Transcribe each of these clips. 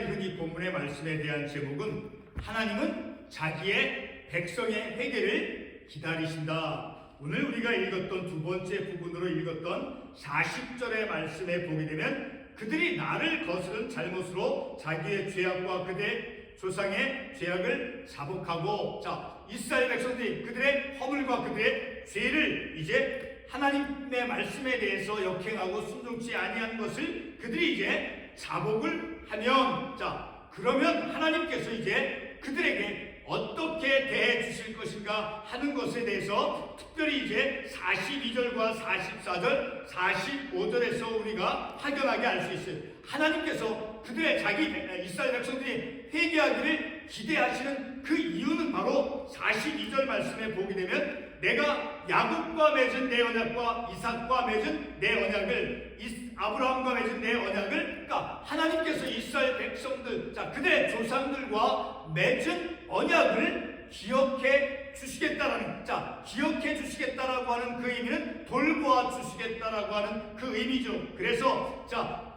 읽은 이 본문의 말씀에 대한 제목은 하나님은 자기의 백성의 회개를 기다리신다. 오늘 우리가 읽었던 두 번째 부분으로 읽었던 40절의 말씀에 보게 되면 그들이 나를 거스른 잘못으로 자기의 죄악과 그들의 조상의 죄악을 자복하고 자 이스라엘 백성들이 그들의 허물과 그들의 죄를 이제 하나님의 말씀에 대해서 역행하고 순종치 아니한 것을 그들이 이제 자복을 하면 자 그러면 하나님께서 이제 그들에게 어떻게 대해 주실 것인가 하는 것에 대해서 특별히 이제 42절과 44절, 45절에서 우리가 확연하게 알 수 있어요. 하나님께서 그들의 자기 이스라엘 백성들이 회개하기를 기대하시는 그 이유는 바로 42절 말씀에 보게 되면 내가 야곱과 맺은 내 언약과 이삭과 맺은 내 언약을 아브라함과 맺은 내 언약을 그러니까 하나님께서 이스라엘 백성들 자 그들의 조상들과 맺은 언약을 기억해 주시겠다라는 자 기억해 주시겠다라고 하는 그 의미는 돌보아 주시겠다라고 하는 그 의미죠. 그래서 자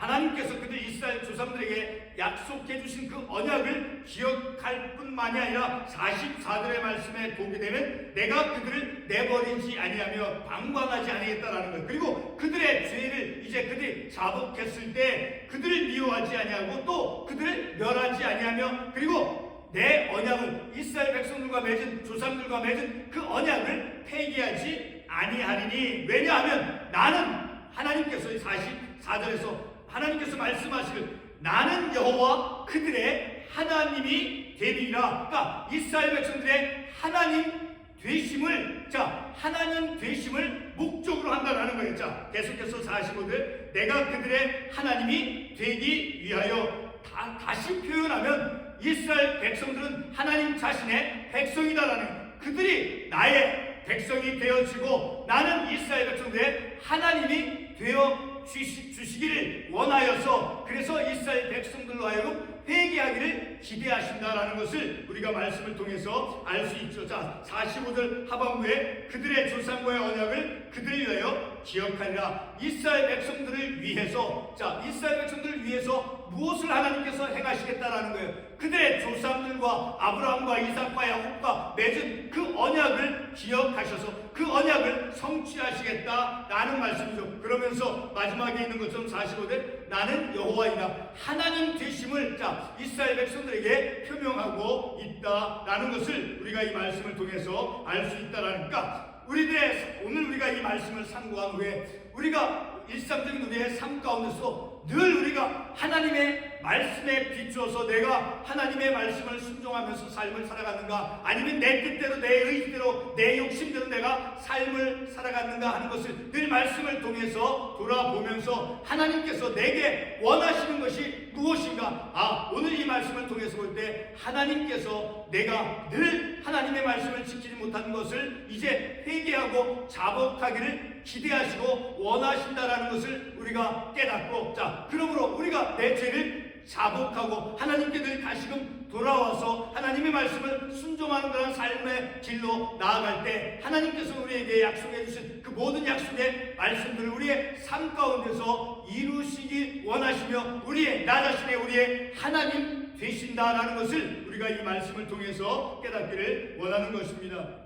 하나님께서 그들 이스라엘 조상들에게 약속해 주신 그 언약을 기억할 뿐만이 아니라 44절의 말씀에 보게 되면 내가 그들을 내버리지 아니하며 방관하지 아니겠다라는 것 그리고 그들의 죄를 이제 그들이 자복했을 때 그들을 미워하지 아니하고 또 그들을 멸하지 아니하며 그리고 내 언약을 이스라엘 백성들과 맺은 조상들과 맺은 그 언약을 폐기하지 아니하리니 왜냐하면 나는 하나님께서 44절에서 하나님께서 말씀하시길 나는 여호와 그들의 하나님이 되리라. 그러니까 이스라엘 백성들의 하나님 되심을 자 하나님 되심을 목적으로 한다라는 거예요. 자 계속해서 45절 내가 그들의 하나님이 되기 위하여 다, 다시 표현하면 이스라엘 백성들은 하나님 자신의 백성이다라는 그들이 나의 백성이 되어지고 나는 이스라엘 백성들의 하나님이 되어 주시, 주시기를 원하여서 그래서 이스라엘 백성들로 하여금 회개하기를 기대하신다라는 것을 우리가 말씀을 통해서 알 수 있죠. 자, 45절 하반부에 그들의 조상과의 언약을 그들을 위하여 기억하리라. 이스라엘 백성들을 위해서 자, 이스라엘 백성들을 위해서 무엇을 하나님께서 행하시겠다라는 거예요. 그들의 조상들과 아브라함과 이삭과 야곱과 맺은 그 언약을 기억하셔서 그 언약을 성취하시겠다라는 말씀이죠. 그러면서 마지막에 있는 것처럼 45대 나는 여호와이다. 하나님 되심을 자 이스라엘 백성들에게 표명하고 있다라는 것을 우리가 이 말씀을 통해서 알 수 있다라니까 우리들의 오늘 우리가 이 말씀을 상고한 후에 우리가 일상적인 우리의 삶 가운데서 늘 우리가 하나님의 말씀에 비추어서 내가 하나님의 말씀을 순종하면서 삶을 살아가는가? 아니면 내 뜻대로 내 의지대로 내 욕심대로 내가 삶을 살아가는가 하는 것을 늘 말씀을 통해서 돌아보면서 하나님께서 내게 원하시는 것이 무엇인가? 아 오늘 이 말씀을 통해서 볼 때 하나님께서 내가 늘 하나님의 말씀을 지키지 못한 것을 이제 회개하고 자복하기를 기대하시고 원하신다라는 것을 우리가 깨닫고 자 그러므로 우리가 내 죄를 자복하고 하나님께 늘 다시금 돌아와서 하나님의 말씀을 순종하는 그런 삶의 길로 나아갈 때 하나님께서 우리에게 약속해 주신 그 모든 약속의 말씀들을 우리의 삶 가운데서 이루시기 원하시며 우리의 나 자신의 우리의 하나님 되신다라는 것을 우리가 이 말씀을 통해서 깨닫기를 원하는 것입니다.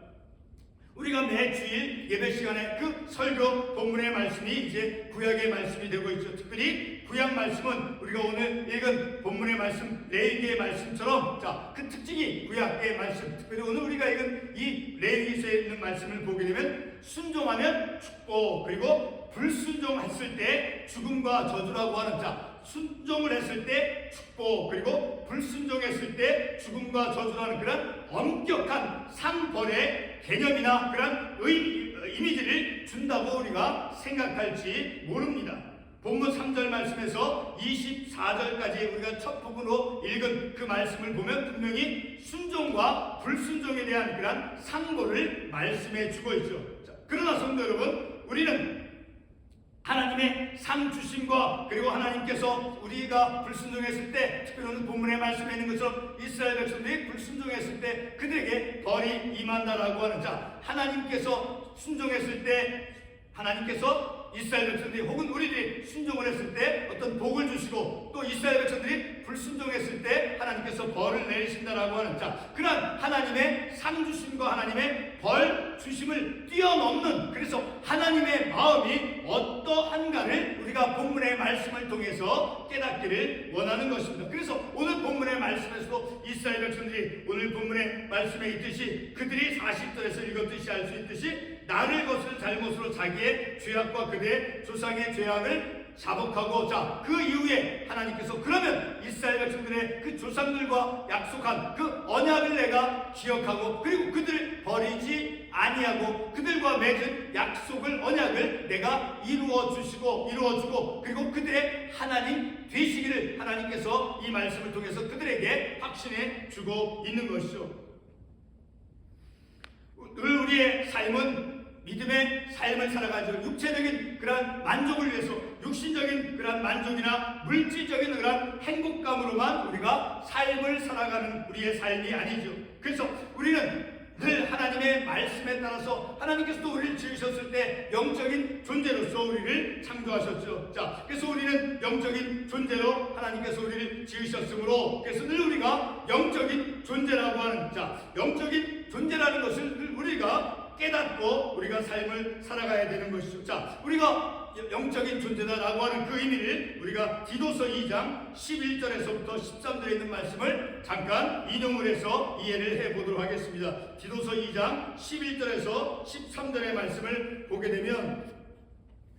우리가 매 주일 예배 시간에 그 설교 본문의 말씀이 이제 구약의 말씀이 되고 있죠. 특별히 구약 말씀은 우리가 오늘 읽은 본문의 말씀, 레위기의 말씀처럼 자, 그 특징이 구약의 말씀. 특별히 오늘 우리가 읽은 이 레위기서에 있는 말씀을 보게 되면 순종하면 축복, 그리고 불순종했을 때 죽음과 저주라고 하는 자, 순종을 했을 때 축복 그리고 불순종했을 때 죽음과 저주라는 그런 엄격한 상벌의 개념이나 그런 의, 이미지를 준다고 우리가 생각할지 모릅니다. 본문 3절 말씀에서 24절까지 우리가 첫 부분으로 읽은 그 말씀을 보면 분명히 순종과 불순종에 대한 그런 상고를 말씀해 주고 있죠. 자, 그러나 성도 여러분, 우리는 하나님의 상 주심과 그리고 하나님께서 우리가 불순종했을 때 특별히 본문의 말씀에 있는 것처럼 이스라엘 백성들이 불순종했을 때 그들에게 벌이 임한다라고 하는 자 하나님께서 순종했을 때 하나님께서 이스라엘 백성들이 혹은 우리들이 순종을 했을 때 어떤 복을 주시고 또 이스라엘 백성들이 불순종했을 때 하나님께서 벌을 내리신다라고 하는 자 그런 하나님의 상 주심과 하나님의 벌 주심을 뛰어넘는 그래서 하나님의 마음이 어떠한가를 우리가 본문의 말씀을 통해서 깨닫기를 원하는 것입니다. 그래서 오늘 본문의 말씀에서도 이스라엘 백성들이 오늘 본문의 말씀에 있듯이 그들이 40절에서 읽었듯이 알 수 있듯이 나를 것을 잘못으로 자기의 죄악과 그들의 조상의 죄악을 자복하고 자 그 이후에 하나님께서 그러면 이스라엘 백성들의 그 조상들과 약속한 그 언약을 내가 기억하고 그리고 그들을 버리지 아니하고 그들과 맺은 약속을 언약을 내가 이루어 주시고 이루어 주고 그리고 그들의 하나님 되시기를 하나님께서 이 말씀을 통해서 그들에게 확신해 주고 있는 것이죠. 늘 우리의 삶은 믿음의 삶을 살아가지고 육체적인 그러한 만족을 위해서 육신적인 그러한 만족이나 물질적인 그러한 행복감으로만 우리가 삶을 살아가는 우리의 삶이 아니죠. 그래서 우리는 늘 하나님의 말씀에 따라서 하나님께서도 우리를 지으셨을 때 영적인 존재로서 우리를 창조하셨죠. 자, 그래서 우리는 영적인 존재로 하나님께서 우리를 지으셨으므로 그래서 늘 우리가 영적인 존재라고 하는 자, 영적인 존재라는 것을 늘 우리가 깨닫고 우리가 삶을 살아가야 되는 것이죠. 자, 우리가 영적인 존재다라고 하는 그 의미를 우리가 디도서 2장 11절에서부터 13절에 있는 말씀을 잠깐 인용을 해서 이해를 해 보도록 하겠습니다. 디도서 2장 11절에서 13절의 말씀을 보게 되면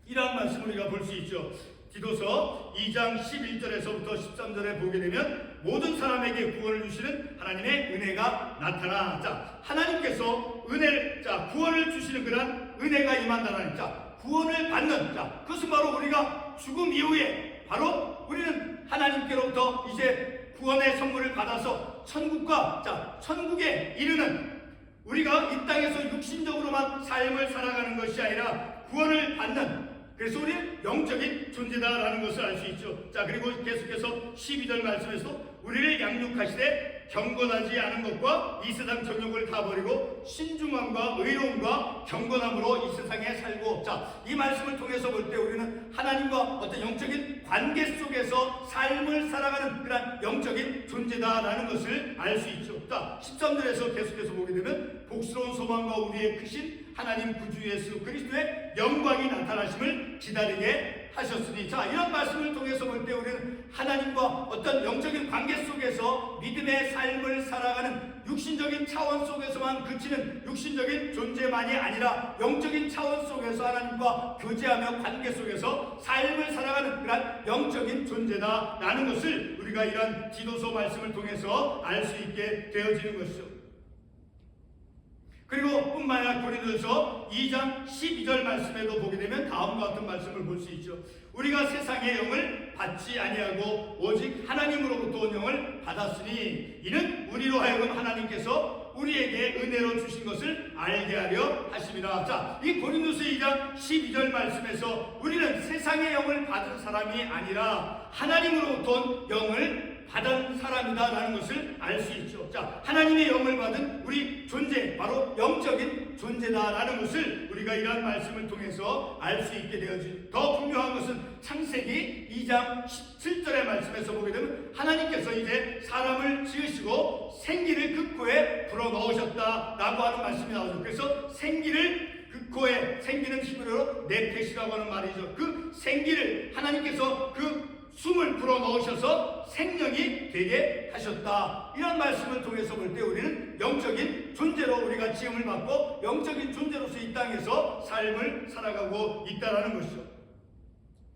이러한 말씀을 우리가 볼 수 있죠. 디도서 2장 11절에서부터 13절에 보게 되면 모든 사람에게 구원을 주시는 하나님의 은혜가 나타나. 자, 하나님께서 은혜, 자, 구원을 주시는 그런 은혜가 임한다는 자, 구원을 받는 자, 그것은 바로 우리가 죽음 이후에 바로 우리는 하나님께로부터 이제 구원의 선물을 받아서 천국과 자, 천국에 이르는 우리가 이 땅에서 육신적으로만 삶을 살아가는 것이 아니라 구원을 받는 그래서 우리는 영적인 존재다라는 것을 알 수 있죠. 자, 그리고 계속해서 12절 말씀에서 우리를 양육하시되 경건하지 않은 것과 이 세상 정욕을 다 버리고 신중함과 의로움과 경건함으로 이 세상에 살고 자, 이 말씀을 통해서 볼 때 우리는 하나님과 어떤 영적인 관계 속에서 삶을 살아가는 그런 영적인 존재다라는 것을 알 수 있죠. 자, 13절에서 계속해서 보게 되면 복스러운 소망과 우리의 크신 하나님 구주 예수 그리스도의 영광이 나타나심을 기다리게 하셨으니 자 이런 말씀을 통해서 볼 때 우리는 하나님과 어떤 영적인 관계 속에서 믿음의 삶을 살아가는 육신적인 차원 속에서만 그치는 육신적인 존재만이 아니라 영적인 차원 속에서 하나님과 교제하며 관계 속에서 삶을 살아가는 그런 영적인 존재다라는 것을 우리가 이런 디도서 말씀을 통해서 알 수 있게 되어지는 것이죠. 그리고 뿐만 아니라 고린도서 2장 12절 말씀에도 보게 되면 다음과 같은 말씀을 볼 수 있죠. 우리가 세상의 영을 받지 아니하고 오직 하나님으로부터 온 영을 받았으니 이는 우리로 하여금 하나님께서 우리에게 은혜로 주신 것을 알게 하려 하심이라. 자, 이 고린도서 2장 12절 말씀에서 우리는 세상의 영을 받은 사람이 아니라 하나님으로부터 온 영을 받은 사람이다라는 것을 알 수 있죠. 자, 하나님의 영을 받은 우리 존재, 바로 영적인 존재다라는 것을 우리가 이러한 말씀을 통해서 알 수 있게 되어지. 더 분명한 것은 창세기 2장 17절의 말씀에서 보게 되면 하나님께서 이제 사람을 지으시고 생기를 그 코에 불어 넣으셨다라고 하는 말씀이 나오죠. 그래서 생기를 그 코에 생기는 히브리어로 네페시라고 하는 말이죠. 그 생기를 하나님께서 그 숨을 불어 넣으셔서 생명이 되게 하셨다. 이런 말씀을 통해서 볼 때 우리는 영적인 존재로 우리가 지음을 받고 영적인 존재로서 이 땅에서 삶을 살아가고 있다라는 것이죠.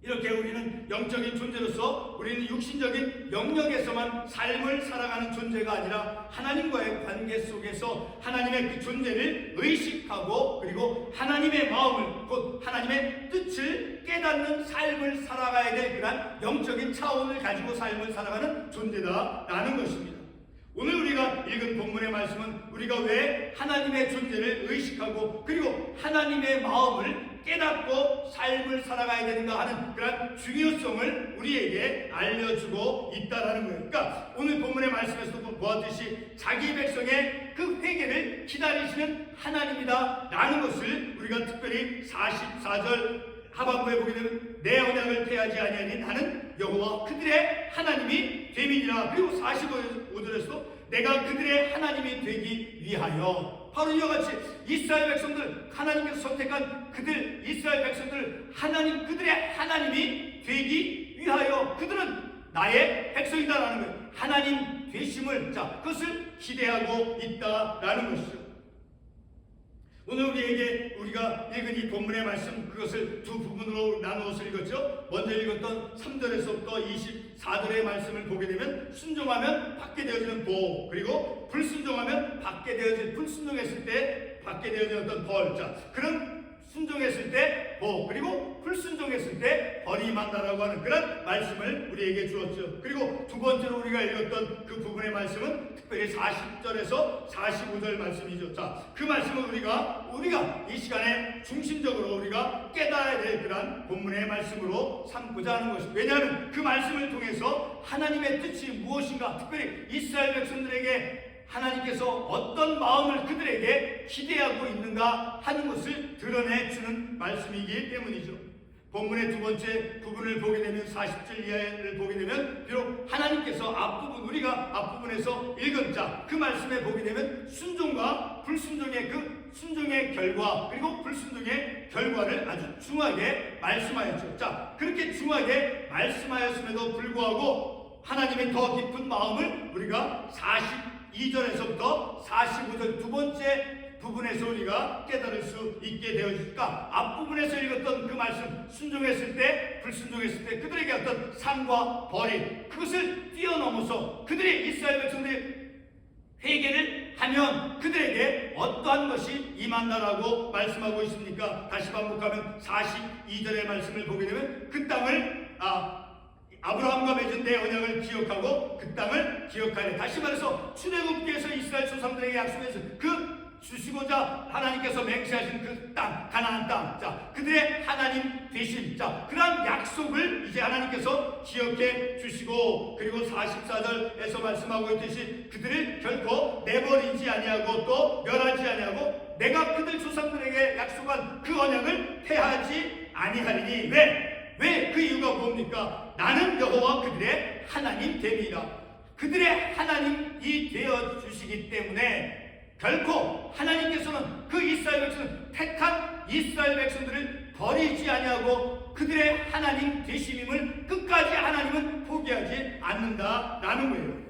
이렇게 우리는 영적인 존재로서 우리는 육신적인 영역에서만 삶을 살아가는 존재가 아니라 하나님과의 관계 속에서 하나님의 그 존재를 의식하고 그리고 하나님의 마음을 곧 하나님의 뜻을 깨닫는 삶을 살아가야 될 그런 영적인 차원을 가지고 삶을 살아가는 존재다라는 것입니다. 오늘 우리가 읽은 본문의 말씀은 우리가 왜 하나님의 존재를 의식하고 그리고 하나님의 마음을 깨닫고 삶을 살아가야 되는가 하는 그런 중요성을 우리에게 알려주고 있다라는 거예요. 그러니까 오늘 본문의 말씀에서도 보았듯이 자기 백성의 그 회개를 기다리시는 하나님이다라는 것을 우리가 특별히 44절 하반부에 보게 되면 내 언약을 폐하지 아니하니 나는 여호와 그들의 하나님이 됨이니라 그리고 45절에서 내가 그들의 하나님이 되기 위하여 바로 이와 같이 이스라엘 백성들 하나님께서 선택한 그들 이스라엘 백성들 하나님 그들의 하나님이 되기 위하여 그들은 나의 백성이다라는 거예요. 하나님 되심을 자 그것을 기대하고 있다라는 것이죠. 오늘 우리에게 우리가 읽은 이 본문의 말씀 그것을 두 부분으로 나누어서 읽었죠. 먼저 읽었던 3절에서부터 24절의 말씀을 보게 되면 순종하면 받게 되어지는 복 그리고 불순종하면 받게 되어질 불순종했을 때 받게 되어진 어떤 벌. 자 그런 순종했을 때 복, 그리고 불순종했을 때 벌이 만다라고 하는 그런 말씀을 우리에게 주었죠. 그리고 두 번째로 우리가 읽었던 그 부분의 말씀은 특별히 40절에서 45절 말씀이죠. 자, 그 말씀은 우리가 우리가 이 시간에 중심적으로 우리가 깨달아야 될 그런 본문의 말씀으로 삼고자 하는 것입니다. 왜냐하면 그 말씀을 통해서 하나님의 뜻이 무엇인가, 특별히 이스라엘 백성들에게 하나님께서 어떤 마음을 그들에게 기대하고 있는가 하는 것을 드러내 주는 말씀이기 때문이죠. 본문의 두 번째 부분을 보게 되면 40절 이하를 보게 되면 비록 하나님께서 앞부분 우리가 앞부분에서 읽은 자 그 말씀에 보게 되면 순종과 불순종의 그 순종의 결과 그리고 불순종의 결과를 아주 중하게 말씀하였죠. 자 그렇게 중하게 말씀하였음에도 불구하고 하나님의 더 깊은 마음을 우리가 42절에서부터 45절 두 번째 부분에서 우리가 깨달을 수 있게 되어질까? 앞부분에서 읽었던 그 말씀, 순종했을 때, 불순종했을 때 그들에게 어떤 상과 벌이 그것을 뛰어넘어서 그들이 이스라엘 백성들이 회개를 하면 그들에게 어떠한 것이 임한다라고 말씀하고 있습니까? 다시 반복하면 42절의 말씀을 보게 되면 그 땅을 아 아브라함과 맺은 내 언약을 기억하고 그 땅을 기억하래. 다시 말해서 출애굽기에서 이스라엘 조상들에게 약속해서 그 주시고자 하나님께서 맹세하신 그 땅, 가나안 땅, 자 그들의 하나님 되신 자 그러한 약속을 이제 하나님께서 기억해 주시고 그리고 44절에서 말씀하고 있듯이 그들을 결코 내버리지 아니하고 또 멸하지 아니하고 내가 그들 조상들에게 약속한 그 언약을 패하지 아니하리니 왜? 왜 그 이유가 뭡니까? 나는 여호와 그들의 하나님 됨이다. 그들의 하나님이 되어 주시기 때문에 결코 하나님께서는 그 이스라엘 백성을 택한 이스라엘 백성들을 버리지 아니하고 그들의 하나님 되심임을 끝까지 하나님은 포기하지 않는다라는 거예요.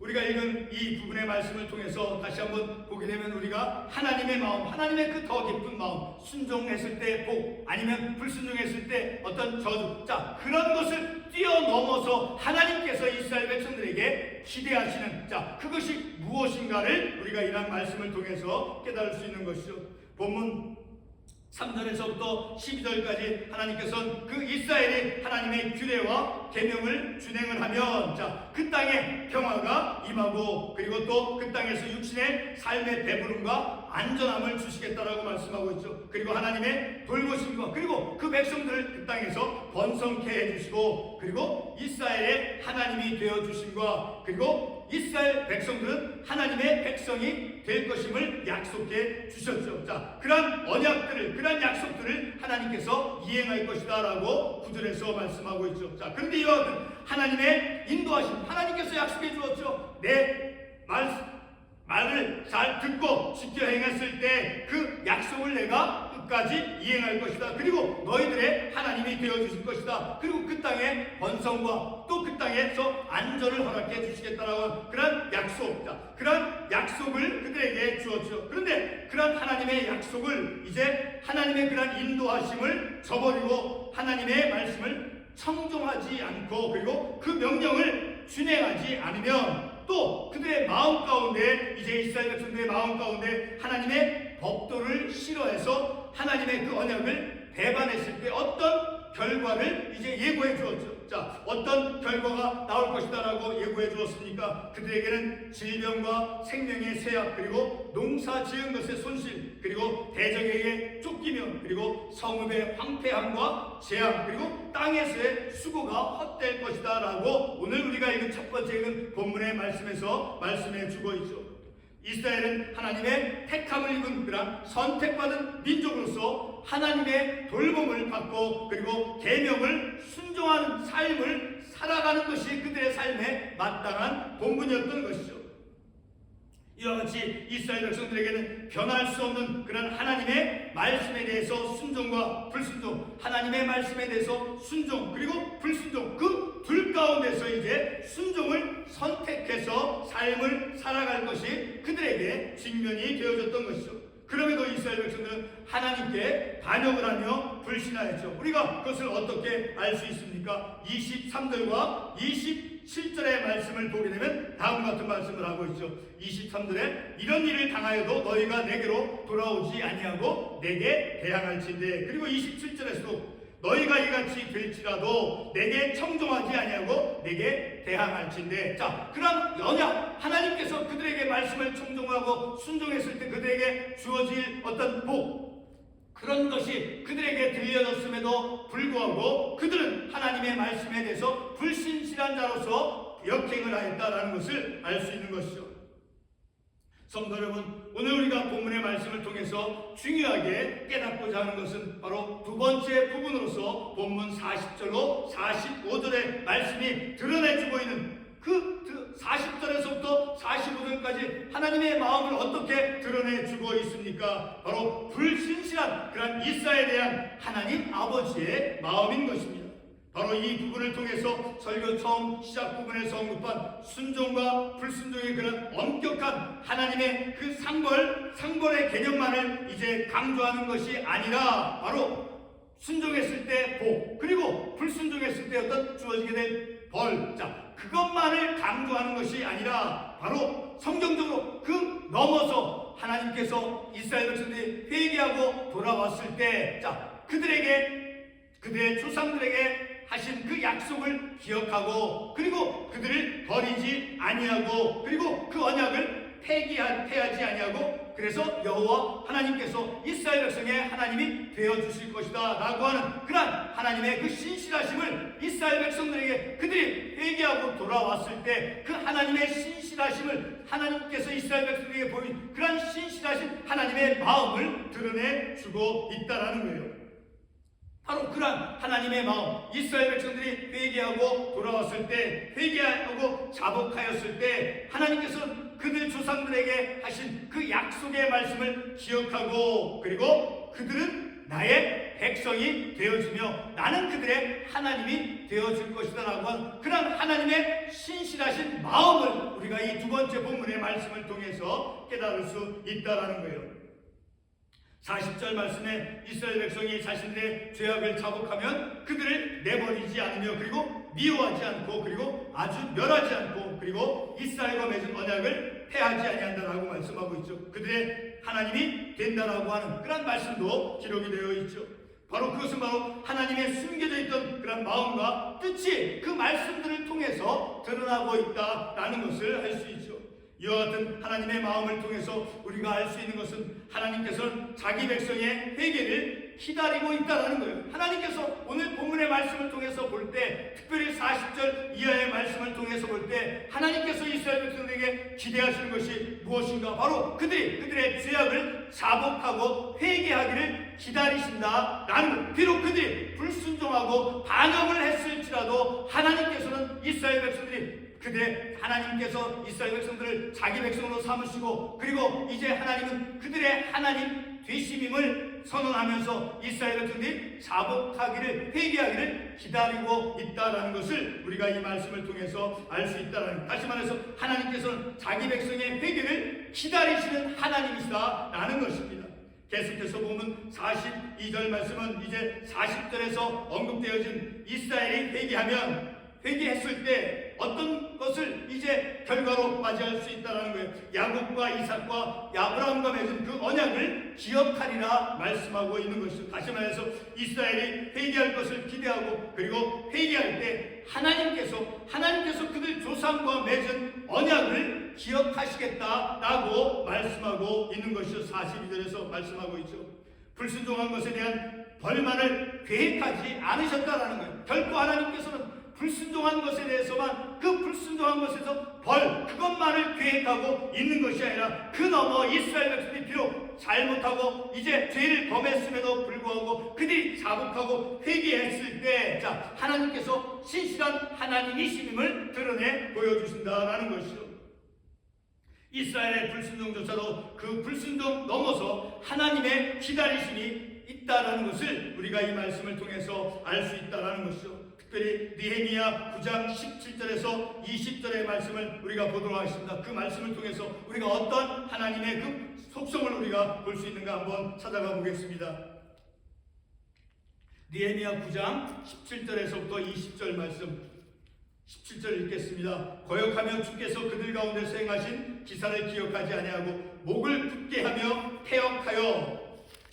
우리가 읽은 이 부분의 말씀을 통해서 다시 한번 보게 되면 우리가 하나님의 마음, 하나님의 그 더 깊은 마음, 순종했을 때 복, 아니면 불순종했을 때 어떤 저주, 자 그런 것을 뛰어넘어서 하나님께서 이스라엘 백성들에게 기대하시는 자 그것이 무엇인가를 우리가 이런 말씀을 통해서 깨달을 수 있는 것이죠. 본문 3절에서부터 12절까지 하나님께서는 그 이스라엘이 하나님의 규례와 계명을 준행을 하면 자, 그 땅에 평화가 임하고 그리고 또 그 땅에서 육신의 삶의 배부름과 안전함을 주시겠다라고 말씀하고 있죠. 그리고 하나님의 돌보심과 그리고 그 백성들을 그 땅에서 번성케 해 주시고 그리고 이스라엘의 하나님이 되어 주심과 그리고 이스라엘 백성들은 하나님의 백성이 될 것임을 약속해 주셨죠. 자, 그러한 언약들을, 그러한 약속들을 하나님께서 이행할 것이다라고 구절에서 말씀하고 있죠. 자, 그런데 이와 하나님의 인도하심, 하나님께서 약속해 주었죠. 내 말, 말을 잘 듣고 지켜 행했을 때 그 약속을 내가 끝까지 이행할 것이다. 그리고 너희들의 하나님이 되어 주실 것이다. 그리고 그 땅의 번성과 또 그 땅에서 안전을 허락해 주시겠다라고 그런 약속, 자, 그런 약속을 그들에게 주었죠. 그런데 그런 하나님의 약속을 이제 하나님의 그런 인도하심을 저버리고 하나님의 말씀을 청종하지 않고 그리고 그 명령을 준행하지 않으면 또 그들의 마음 가운데 이제 이스라엘 백성들의 마음 가운데 하나님의 법도를 싫어해서 하나님의 그 언약을 배반했을 때 어떤 결과를 이제 예고해 주었죠. 자, 어떤 결과가 나올 것이다라고 예고해 주었습니까? 그들에게는 질병과 생명의 쇠약 그리고 농사 지은 것의 손실 그리고 대적에게 쫓기면 그리고 성읍의 황폐함과 재앙 그리고 땅에서의 수고가 헛될 것이다라고 오늘 우리가 읽은 첫 번째 읽은 본문의 말씀에서 말씀해 주고 있죠. 이스라엘은 하나님의 택함을 입은 그런 선택받은 민족으로서 하나님의 돌봄을 받고 그리고 계명을 순종하는 삶을 살아가는 것이 그들의 삶의 마땅한 본분이었던 것이죠. 이와 같이 이스라엘 백성들에게는 변할 수 없는 그런 하나님의 말씀에 대해서 순종과 불순종, 하나님의 말씀에 대해서 순종 그리고 불순종 그 둘 가운데서 이제 순종을 선택해서 삶을 살아갈 것이 그들에게 직면이 되어졌던 것이죠. 그럼에도 이스라엘 백성들은 하나님께 반역을 하며 불신하였죠. 우리가 그것을 어떻게 알 수 있습니까? 23절과 27절의 말씀을 보게 되면 다음 같은 말씀을 하고 있죠. 23절에 이런 일을 당하여도 너희가 내게로 돌아오지 아니하고 내게 대항할진대. 그리고 27절에서도 너희가 이같이 될지라도 내게 청종하지 아니하고 내게 대항할진대. 자, 그런 연약 하나님께서 그들에게 말씀을 청종하고 순종했을 때 그들에게 주어질 어떤 복 그런 것이 그들에게 들려졌음에도 불구하고 그들은 하나님의 말씀에 대해서 불신실한 자로서 역행을 하였다라는 것을 알 수 있는 것이죠. 성도 여러분, 오늘 우리가 본문의 말씀을 통해서 중요하게 깨닫고자 하는 것은 바로 두 번째 부분으로서 본문 40절로 45절의 말씀이 드러내주고 있는 그 40절에서부터 45절까지 하나님의 마음을 어떻게 드러내주고 있습니까? 바로 불신실한 그런 이사에 대한 하나님 아버지의 마음인 것입니다. 바로 이 부분을 통해서 설교 처음 시작 부분에서 언급한 순종과 불순종의 그런 엄격한 하나님의 그 상벌, 상벌의 개념만을 이제 강조하는 것이 아니라 바로 순종했을 때 복, 그리고 불순종했을 때 어떤 주어지게 된 벌. 자, 그것만을 강조하는 것이 아니라 바로 성경적으로 그 넘어서 하나님께서 이스라엘 백성들이 회개하고 돌아왔을 때, 자, 그들에게, 그들의 조상들에게 하신 그 약속을 기억하고 그리고 그들을 버리지 아니하고 그리고 그 언약을 폐기하지 아니하고 그래서 여호와 하나님께서 이스라엘 백성의 하나님이 되어 주실 것이다라고 하는 그러한 하나님의 그 신실하심을 이스라엘 백성들에게 그들이 회개하고 돌아왔을 때 그 하나님의 신실하심을 하나님께서 이스라엘 백성들에게 보인 그러한 신실하신 하나님의 마음을 드러내 주고 있다라는 거예요. 바로 그러한 하나님의 마음, 이스라엘 백성들이 회개하고 돌아왔을 때, 회개하고 자복하였을 때, 하나님께서 그들 조상들에게 하신 그 약속의 말씀을 기억하고, 그리고 그들은 나의 백성이 되어주며 나는 그들의 하나님이 되어줄 것이다 라고 하는 그런 하나님의 신실하신 마음을 우리가 이 두 번째 본문의 말씀을 통해서 깨달을 수 있다라는 거예요. 40절 말씀에 이스라엘 백성이 자신들의 죄악을 자복하면 그들을 내버리지 않으며 그리고 미워하지 않고 그리고 아주 멸하지 않고 그리고 이스라엘과 맺은 언약을 패하지 아니한다라고 말씀하고 있죠. 그들의 하나님이 된다라고 하는 그런 말씀도 기록이 되어 있죠. 바로 그것은 바로 하나님의 숨겨져 있던 그런 마음과 뜻이 그 말씀들을 통해서 드러나고 있다라는 것을 알 수 있죠. 같은 하나님의 마음을 통해서 우리가 알 수 있는 것은 하나님께서는 자기 백성의 회개를 기다리고 있다는 거예요. 하나님께서 오늘 본문의 말씀을 통해서 볼 때, 특별히 40절 이하의 말씀을 통해서 볼 때, 하나님께서 이스라엘 백성들에게 기대하시는 것이 무엇인가? 바로 그들이 그들의 죄악을 자복하고 회개하기를 기다리신다라는 것. 비록 그들이 불순종하고 반역을 했을지라도 하나님께서는 이스라엘 백성들이 그들의 하나님께서 이스라엘 백성들을 자기 백성으로 삼으시고 그리고 이제 하나님은 그들의 하나님 되심임을 선언하면서 이스라엘 백성들이 자복하기를 회개하기를 기다리고 있다라는 것을 우리가 이 말씀을 통해서 알 수 있다라는 다시 말해서 하나님께서는 자기 백성의 회개를 기다리시는 하나님이시다라는 것입니다. 계속해서 보면 42절 말씀은 이제 40절에서 언급되어진 이스라엘이 회개하면 회개했을 때 어떤 것을 이제 결과로 맞이할 수 있다는 거예요. 야곱과 이삭과 아브라함과 맺은 그 언약을 기억하리라 말씀하고 있는 것이죠. 다시 말해서 이스라엘이 회개할 것을 기대하고 그리고 회개할 때 하나님께서 하나님께서 그들 조상과 맺은 언약을 기억하시겠다라고 말씀하고 있는 것이죠. 42절에서 말씀하고 있죠. 불순종한 것에 대한 벌만을 계획하지 않으셨다라는 거예요. 결코 하나님께서는 불순종한 것에 대해서만 그 불순종한 것에서 벌 그것만을 계획하고 있는 것이 아니라 그 너머 이스라엘 백성들이 비록 잘못하고 이제 죄를 범했음에도 불구하고 그들이 자복하고 회개했을 때 자 하나님께서 신실한 하나님이심임을 드러내 보여주신다라는 것이죠. 이스라엘의 불순종조차도 그 불순종 넘어서 하나님의 기다리심이 있다라는 것을 우리가 이 말씀을 통해서 알 수 있다라는 것이죠. 특별히 니헤미야 9장 17절에서 20절의 말씀을 우리가 보도록 하겠습니다. 그 말씀을 통해서 우리가 어떤 하나님의 그 속성을 우리가 볼 수 있는가 한번 찾아가 보겠습니다. 니헤미야 9장 17절에서부터 20절 말씀 17절 읽겠습니다. 거역하며 주께서 그들 가운데 수행하신 기사를 기억하지 아니하고 목을 굳게 하며 태역하여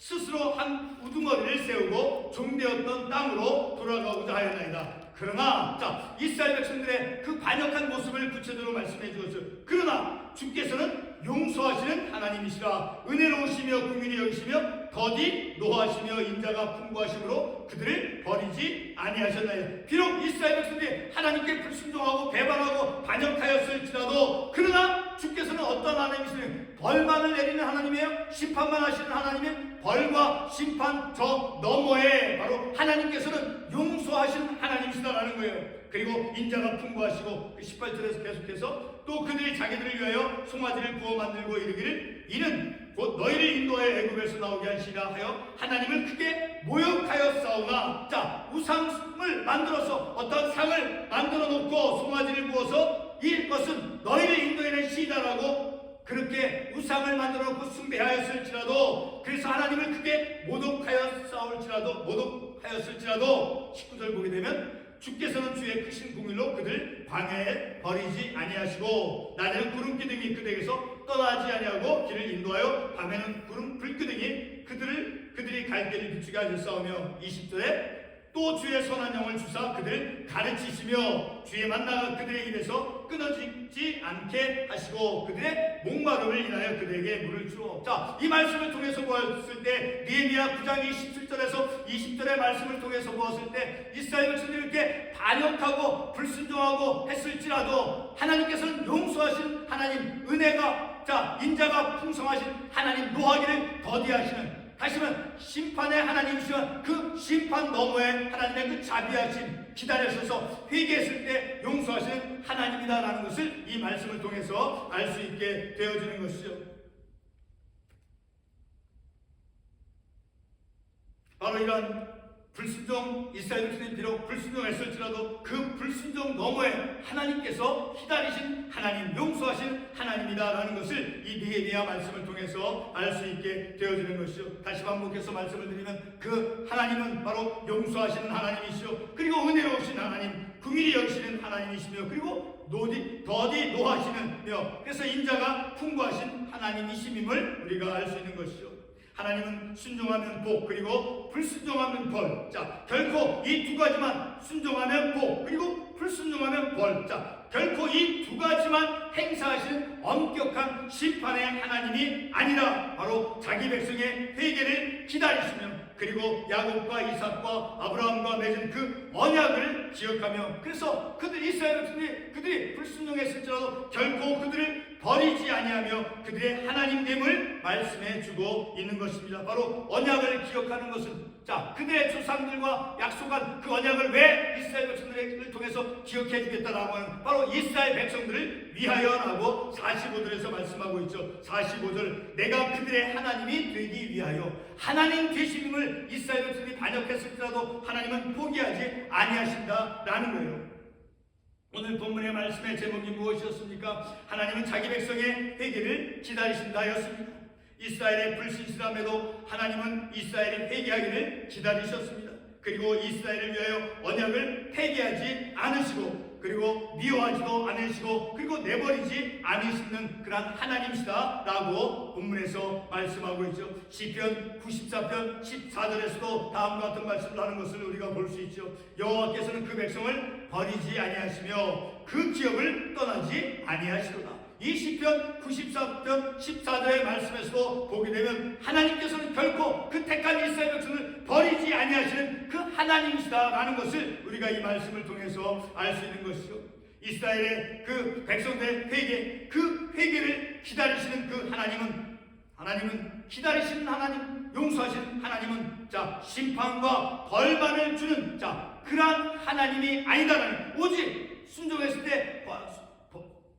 스스로 한 우두머리를 세우고 종되었던 땅으로 돌아가고자 하였나이다. 그러나 자 이스라엘 백성들의 그 반역한 모습을 구체적으로 말씀해 주었어요. 그러나 주께서는 용서하시는 하나님이시라 은혜로우시며 국민이 여기시며 더디 노하시며 인자가 풍부하심으로 그들을 버리지 아니하셨나요. 비록 이스라엘 백성들이 하나님께 불순종하고 배반하고 반역하였을지라도 그러나 주께서는 어떤 하나님이시냐 벌만을 내리는 하나님이에요. 심판만 하시는 하나님의 벌과 심판 저 너머에 바로 하나님께서는 용서하시는 하나님이시다라는 거예요. 그리고 인자가 풍부하시고 그 18절에서 계속해서 또 그들이 자기들을 위하여 송아지를 구워 만들고 이르기를 이는 곧 너희를 인도하여 애굽에서 나오게 하시라 하여 하나님을 크게 모욕하여 싸우나. 자 우상을 만들어서 어떤 상을 만들어 놓고 송아지를 구워서 이것은 너희를 인도해낸 시다라고 그렇게 우상을 만들어 놓고 숭배하였을지라도 그래서 하나님을 크게 모독하여 싸울지라도 모독하였을지라도 19절 보게 되면 주께서는 주의 크신 공일로 그들 광야에 버리지 아니하시고 낮에는 구름 기둥이 그들에게서 떠나지 아니하고 길을 인도하여 밤에는 구름 불기둥이 그들을 그들이 갈 길을 비추게 하셨사오며 20절에 또 주의 선한 영을 주사 그들 가르치시며 주의 만나가 그들의 입에서 끊어지지 않게 하시고 그들의 목마름을 인하여 그들에게 물을 주어 자이 말씀을 통해서 보았을 때 니에미야 9장 27절에서 20절의 말씀을 통해서 보았을 때 이스라엘 이렇게 반역하고 불순종하고 했을지라도 하나님께서는 용서하신 하나님 은혜가 자 인자가 풍성하신 하나님 노하기를 더디하시는 다시 말하면 심판의 하나님이시와 그 심판 너머에 하나님의 그 자비하심 기다려셔서 회개했을 때 용서하시는 하나님이다라는 것을 이 말씀을 통해서 알 수 있게 되어지는 것이죠. 바로 이런 불순종 이스라엘 백성이 비록 불순종했을지라도 그 불순종 너머에 하나님께서 기다리신 하나님 용서하신 하나님이다라는 것을 이 니에미야 말씀을 통해서 알 수 있게 되어지는 것이죠. 다시 반복해서 말씀을 드리면 그 하나님은 바로 용서하시는 하나님이시요 그리고 은혜로우신 하나님 긍일이 여기시는 하나님이시며 그리고 노디 더디 노하시는며 그래서 인자가 풍부하신 하나님이심임을 우리가 알 수 있는 것이죠. 하나님은 순종하면 복 그리고 불순종하면 벌. 자 결코 이 두 가지만 순종하면 복 그리고 불순종하면 벌. 자 결코 이 두 가지만 행사하시는 엄격한 심판의 하나님이 아니라 바로 자기 백성의 회개를 기다리시며 그리고 야곱과 이삭과 아브라함과 맺은 그 언약을 기억하며 그래서 그들 이스라엘 백성들이 그들이 불순종했을지라도 결코 그들을 버리지 아니하며 그들의 하나님됨을 말씀해 주고 있는 것입니다. 바로 언약을 기억하는 것은 자 그들의 조상들과 약속한 그 언약을 왜 이스라엘 백성들을 통해서 기억해 주겠다라고 하는 바로 이스라엘 백성들을 위하여라고 45절에서 말씀하고 있죠. 45절 내가 그들의 하나님이 되기 위하여 하나님 되심을 이스라엘 백성이 반역했을지라도 하나님은 포기하지 아니하신다라는 거예요. 오늘 본문의 말씀의 제목이 무엇이었습니까? 하나님은 자기 백성의 회개를 기다리신다였습니다. 이스라엘의 불신실함에도 하나님은 이스라엘이 회개하기를 기다리셨습니다. 그리고 이스라엘을 위하여 언약을 폐기하지 않으시고 그리고 미워하지도 않으시고 그리고 내버리지 않으시는 그러한 하나님이시다라고 본문에서 말씀하고 있죠. 시편 94편 14절에서도 다음과 같은 말씀을 하는 것을 우리가 볼 수 있죠. 여호와께서는 그 백성을 버리지 아니하시며 그 기업을 떠나지 아니하시도다. 이 시편 94편 14절의 말씀에서도 보게 되면 하나님께서는 결코 그 택한 이스라엘 백성을 버리지 아니하시는 그 하나님이시다라는 것을 우리가 이 말씀을 통해서 알 수 있는 것이죠. 이스라엘의 그 백성들의 회개, 그 회개를 기다리시는 그 하나님은 하나님은 기다리시는 하나님, 용서하시는 하나님은 자 심판과 벌만을 주는 자 그러한 하나님이 아니다라는 오직 순종했을 때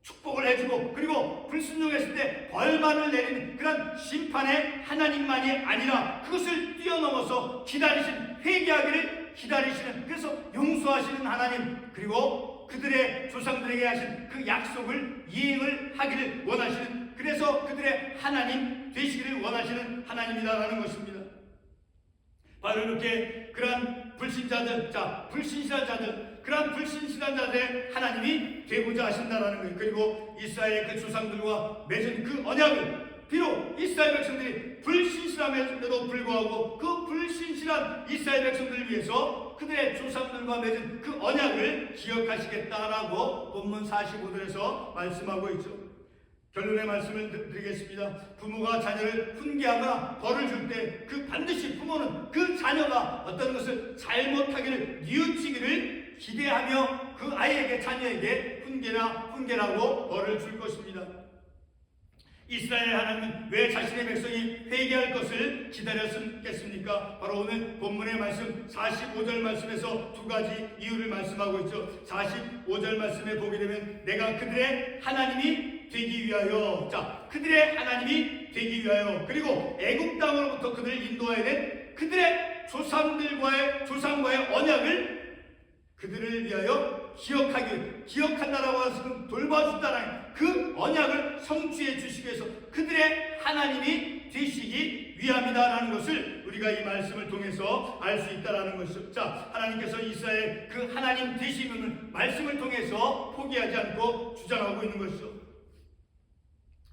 축복을 해주고 그리고 불순종했을 때 벌만을 내리는 그런 심판의 하나님만이 아니라 그것을 뛰어넘어서 기다리신 회개하기를 기다리시는 그래서 용서하시는 하나님 그리고 그들의 조상들에게 하신 그 약속을 이행을 하기를 원하시는 그래서 그들의 하나님 되시기를 원하시는 하나님이다라는 것입니다. 바로 이렇게 그러한 불신자들, 자 불신실한 자들, 그러한 불신실한 자들의 하나님이 되고자 하신다라는 거예요. 그리고 이스라엘의 그 조상들과 맺은 그 언약을 비록 이스라엘 백성들이 불신실함에도 불구하고 그 불신실한 이스라엘 백성들을 위해서 그들의 조상들과 맺은 그 언약을 기억하시겠다라고 본문 45절에서 말씀하고 있죠. 결론의 말씀을 드리겠습니다. 부모가 자녀를 훈계하거나 벌을 줄 때 그 반드시 부모는 그 자녀가 어떤 것을 잘못하기를 뉘우치기를 기대하며 그 아이에게 자녀에게 훈계나 훈계라고 벌을 줄 것입니다. 이스라엘 하나님은 왜 자신의 백성이 회개할 것을 기다렸겠습니까? 바로 오늘 본문의 말씀 45절 말씀에서 두 가지 이유를 말씀하고 있죠. 45절 말씀에 보게 되면 내가 그들의 하나님이 되기 위하여 자 그들의 하나님이 되기 위하여 그리고 애굽 땅으로부터 그들을 인도해야 된 그들의 조상들과의 조상과의 언약을 그들을 위하여 기억하기 기억한다라고 하시는 돌봐준다라는 그 언약을 성취해 주시기 위해서 그들의 하나님이 되시기 위함이다라는 것을 우리가 이 말씀을 통해서 알 수 있다라는 것이죠. 자, 하나님께서 이스라엘 그 하나님 되심을 말씀을 통해서 포기하지 않고 주장하고 있는 것이죠.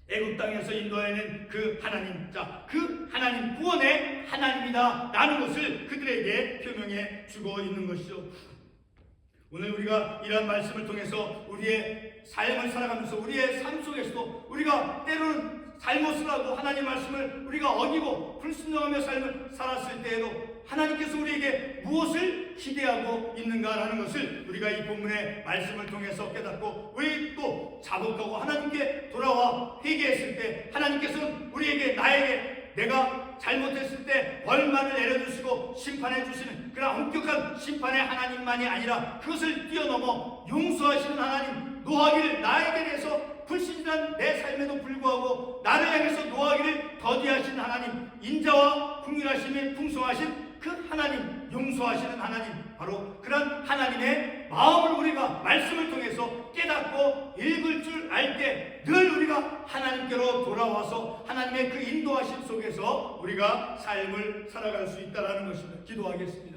애굽 땅에서 인도해낸 그 하나님, 자, 그 하나님 구원의 하나님이다라는 것을 그들에게 표명해 주고 있는 것이죠. 오늘 우리가 이러한 말씀을 통해서 우리의 삶을 살아가면서 우리의 삶 속에서도 우리가 때로는 잘못을 하고 하나님 말씀을 우리가 어기고 불순종하며 삶을 살았을 때에도 하나님께서 우리에게 무엇을 기대하고 있는가라는 것을 우리가 이 본문의 말씀을 통해서 깨닫고 우리 또 자복하고 하나님께 돌아와 회개했을 때 하나님께서는 우리에게 나에게 내가 잘못했을 때 벌만을 내려주시고 심판해 주시는 그런 엄격한 심판의 하나님만이 아니라 그것을 뛰어넘어 용서하시는 하나님 노하기를 나에게 대해서 불신실한 내 삶에도 불구하고 나를 향해서 노하기를 더디하신 하나님 인자와 풍일하심이 풍성하신 그 하나님 용서하시는 하나님 바로 그런 하나님의 마음을 우리가 말씀을 통해서 깨닫고 읽을 줄 알 때 늘 우리가 하나님께로 돌아와서 하나님의 그 인도하심 속에서 우리가 삶을 살아갈 수 있다라는 것입니다. 기도하겠습니다.